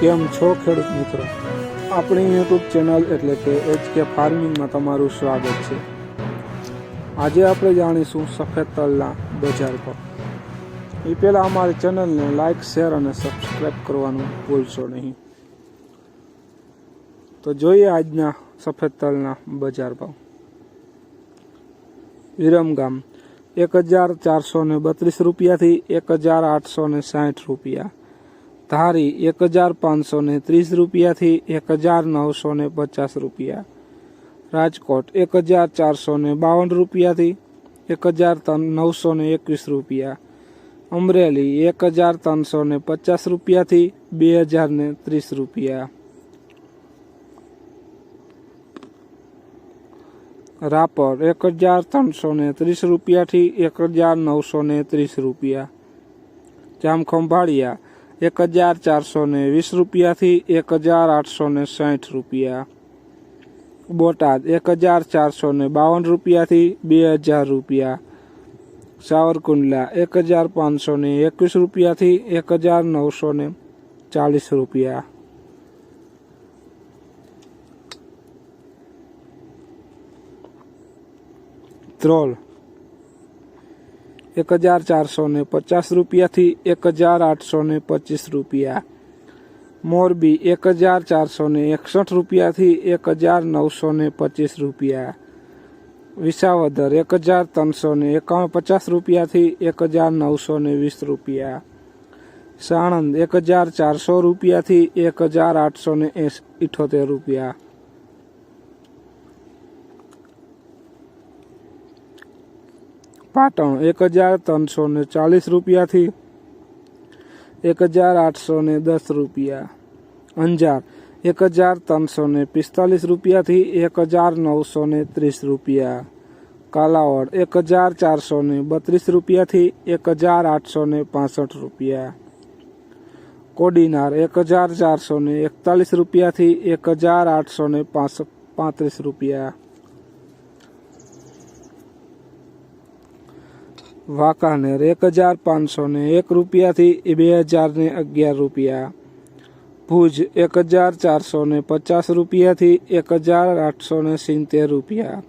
કેમ છો ખેડૂત મિત્રો? આપણી યુટ્યુબ ચેનલ એટલે કે એચ કે ફાર્મિંગમાં તમારું સ્વાગત છે. આજે આપણે જાણીશું સફેદ તલના બજાર પર. એ પહેલાં અમારી ચેનલને લાઇક શેર અને સબસ્ક્રાઈબ કરવાનું ભૂલશો નહીં. તો જોઈએ આજના સફેદ તલના બજાર ભાવ. વિરમગામ એક હજાર ચારસો બત્રીસ રૂપિયાથી એક હજાર આઠસો સાઠ રૂપિયા. ધારી એક હજાર પાંચસો ને ત્રીસ રૂપિયાથી એક હજાર નવસો ને પચાસ રૂપિયા. રાજકોટ એક હજાર ચારસો ને બાવન રૂપિયાથી એક હજાર નવસો ને એકવીસ રૂપિયા. અમરેલી એક હજાર ત્રણસો ને પચાસ રૂપિયાથી બે હજાર ને ત્રીસ રૂપિયા. રાપર એક હજાર ત્રણસો ને ત્રીસ રૂપિયાથી એક હજાર નવસો ને ત્રીસ રૂપિયા. જામખંભાળિયા એક હજાર ચારસો ને વીસ રૂપિયાથી એક હજાર આઠસો ને સાઠ રૂપિયા. બોટાદ, એક હજાર ચારસો ને બાવન રૂપિયાથી બે હજાર રૂપિયા. સાવરકુંડલા, એક હજાર પાંચસો ને એકવીસ રૂપિયાથી એક હજાર નવસો ને ચાલીસ રૂપિયા. ત્રોલ એક હજાર ચારસો ને પચાસ રૂપિયાથી એક હજાર આઠસો ને પચીસ રૂપિયા. મોરબી એક હજાર ચારસો ને એકસઠ રૂપિયાથી એક હજાર નવસો ને પચીસ રૂપિયા. વિસાવદર એક હજાર ત્રણસો ને એકાવન પચાસ રૂપિયાથી એક હજાર નવસો ને વીસ રૂપિયા. સાણંદ એક હજાર ચારસો રૂપિયાથી એક હજાર આઠસો ને ઇઠોતેર રૂપિયા. પાટણ એક હજાર ત્રણસો ને ચાલીસ રૂપિયાથી એક હજાર આઠસો ને દસ રૂપિયા. અંજાર એક હજાર ત્રણસો ને પિસ્તાલીસ રૂપિયાથી એક હજાર નવસો ને ત્રીસ રૂપિયા. કાલાવડ એક હજાર ચારસો ને બત્રીસ રૂપિયાથી એક હજાર આઠસો ને પાસઠ રૂપિયા. કોડીનાર એક હજાર ચારસો ને એકતાલીસ રૂપિયાથી એક હજાર આઠસો ને પાંત્રીસ રૂપિયા. વાંકાનેર એક હજાર પાંચસો ને એક રૂપિયાથી બે હજાર ને અગિયાર રૂપિયા. ભુજ એક હજાર ચારસો ને પચાસ રૂપિયાથી એક હજાર આઠસો ને સિત્તેર રૂપિયા.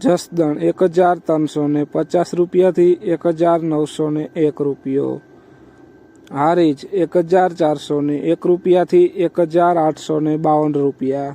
જસદણ એક હજાર ત્રણસો ને પચાસ રૂપિયાથી એક હજાર નવસો ને એક રૂપિયો. હારીજ એક હજાર ચારસો ને એક રૂપિયાથી એક હજાર આઠસો ને બાવન રૂપિયા.